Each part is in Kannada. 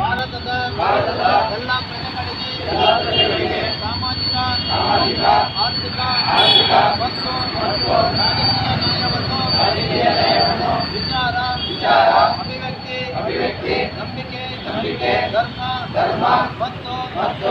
ಭಾರತದ ಭಾರತದ ಎಲ್ಲ ಪ್ರಜೆಗಳಿಗೆ ಎಲ್ಲ ಸಾಮಾಜಿಕ ಸಾಮಾಜಿಕ ಆರ್ಥಿಕ ಆರ್ಥಿಕ ಮತ್ತು ರಾಜಕೀಯ ವಿಚಾರ ವಿಚಾರ ಅಭಿವ್ಯಕ್ತಿ ಅಭಿವ್ಯಕ್ತಿ, ನಂಬಿಕೆ ನಂಬಿಕೆ, ಧರ್ಮ ಧರ್ಮ ಮತ್ತು ಮತ್ತು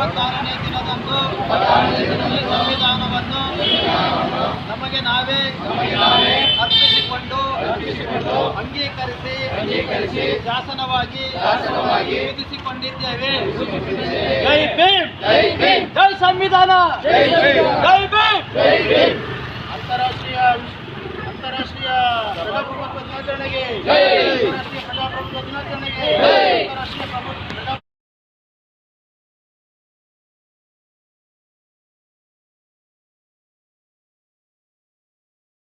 ಇಪ್ಪತ್ತಾರನೇ ದಿನದಂದು ಈ ಸಂವಿಧಾನವನ್ನು ನಮಗೆ ನಾವೇ ಅರ್ಪಿಸಿಕೊಂಡು ಅಂಗೀಕರಿಸಿ ಅಂಗೀಕರಿಸಿ ಶಾಸನವಾಗಿ ವಿಧಿಸಿಕೊಂಡಿದ್ದೇವೆ ಜೈ ಭೀಮ್. ಜೈ ಸಂವಿಧಾನ. ಜೈ ಭೀಮ್. ಅಂತಾರಾಷ್ಟ್ರೀಯ ಅಂತಾರಾಷ್ಟ್ರೀಯ ಪ್ರಜಾಪ್ರಭುತ್ವ ದಿನಾಚರಣೆಗೆ. ಅಂತಾರಾಷ್ಟ್ರೀಯ ಪ್ರಜಾಪ್ರಭುತ್ವ ದಿನಾಚರಣೆಗೆ. ಅಂತಾರಾಷ್ಟ್ರೀಯ